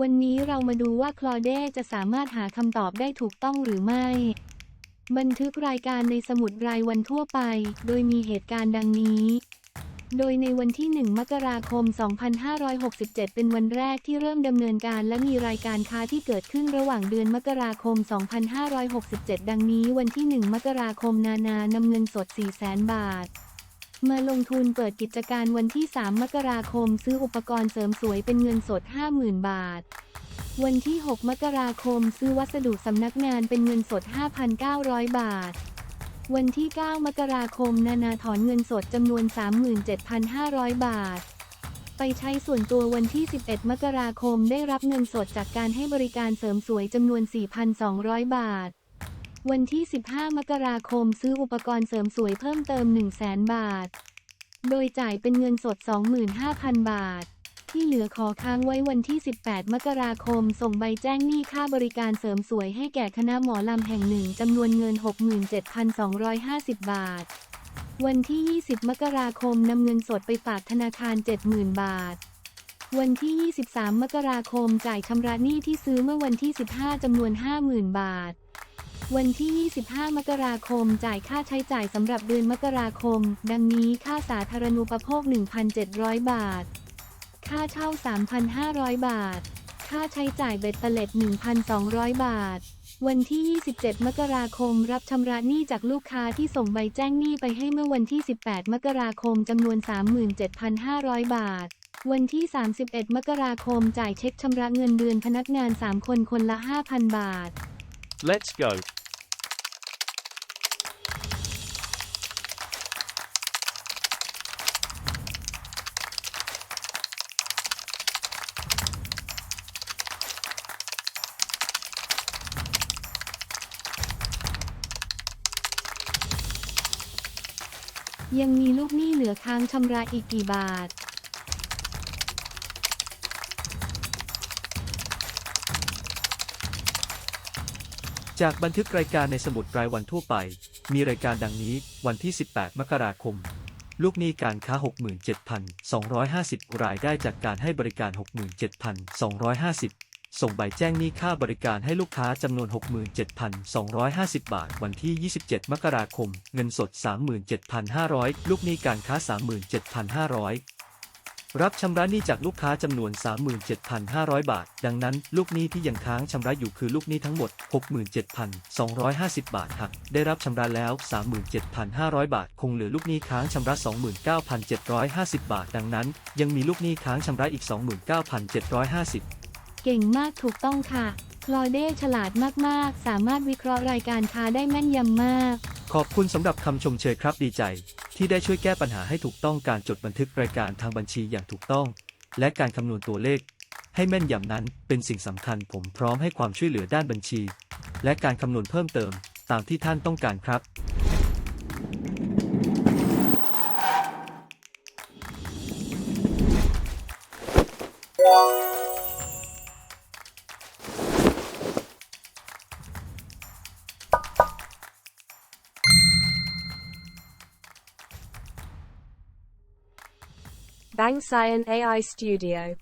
วันนี้เรามาดูว่าคลอเดจะสามารถหาคำตอบได้ถูกต้องหรือไม่ บันทึกรายการในสมุดรายวันทั่วไป โดยมีเหตุการณ์ดังนี้ โดยในวันที่ 1 มกราคม 2567 เป็นวันแรกที่เริ่มดำเนินการและมีรายการค้าที่เกิดขึ้นระหว่างเดือนมกราคม 2567 ดังนี้ วันที่ 1 มกราคมนานานำเงินสด 400,000 บาท มาลงทุนเปิดกิจการวันที่ 3 มกราคม ซื้ออุปกรณ์เสริมสวยเป็นเงินสด 50,000 บาท วันที่ 6 มกราคม ซื้อวัสดุสำนักงานเป็นเงินสด 5,900 บาท วันที่ 9 มกราคม นานาถอนเงินสดจำนวน 37,500 บาท ไปใช้ส่วนตัววันที่ 11 มกราคมได้รับเงินสดจากการให้บริการเสริมสวยจำนวน 4,200 บาท วันที่ 15 มกราคมซื้ออุปกรณ์เสริมสวยเพิ่มเติม 100,000 บาท โดยจ่ายเป็นเงินสด 25,000 บาท ที่เหลือขอค้างไว้วันที่ 18 มกราคม ส่งใบแจ้งหนี้ค่าบริการเสริมสวยให้แก่คณะหมอลำแห่งหนึ่งจำนวนเงิน 67,250 บาท วันที่ 20 มกราคมนำเงินสดไปฝากธนาคาร 70,000 บาทวันที่ 23 มกราคม จ่ายชำระหนี้ที่ซื้อเมื่อวันที่ 15 จำนวน 50,000 บาท วันที่ 25 มกราคม จ่ายค่าใช้จ่ายสำหรับเดือนมกราคม ดังนี้ค่าสาธารณูปโภค 1,700 บาท ค่าเช่า 3,500 บาท ค่าใช้จ่ายเบ็ดเตล็ด 1,200 บาท วันที่ 27 มกราคม รับชำระหนี้จากลูกค้าที่ส่งใบแจ้งหนี้ไปให้เมื่อวันที่ 18 มกราคมจำนวน 37,500 บาทวันที่ 31 มกราคม จ่ายเช็คชำระเงินเดือนพนักงาน 3 คน คนละ 5,000 บาท Let's go. ยังมีลูกหนี้เหลือค้างชำระอีกกี่บาท จากบันทึกรายการในสมุดรายวันทั่วไป มีรายการดังนี้ วันที่ 18 มกราคม ลูกหนี้การค้า 67,250 รายได้จากการให้บริการ 67,250 ส่งใบแจ้งหนี้ค่าบริการให้ลูกค้าจำนวน 67,250 บาท วันที่ 27 มกราคม เงินสด 37,500 ลูกหนี้การค้า 37,500 รับชำระหนี้จากลูกค้าจำนวน 37,500 บาท ดังนั้น ลูกหนี้ที่ยังค้างชำระอยู่คือลูกหนี้ทั้งหมด 67,250 บาทหากได้รับชำระแล้ว 37,500 บาท คงเหลือลูกหนี้ค้างชำระ 29,750 บาท ดังนั้น ยังมีลูกหนี้ค้างชำระอีก 29,750เก่งมากถูกต้องค่ะคลอเดฉลาดมาก ๆ สามารถวิเคราะห์รายการค้าได้แม่นยำมาก ขอบคุณสำหรับคำชมเชยครับดีใจ ที่ได้ช่วยแก้ปัญหาให้ถูกต้องการจดบันทึกรายการทางบัญชีอย่างถูกต้อง และการคำนวณตัวเลข ให้แม่นยำนั้นเป็นสิ่งสำคัญผมพร้อมให้ความช่วยเหลือด้านบัญชี และการคำนวณเพิ่มเติม ตามที่ท่านต้องการครับ Bang Science AI Studio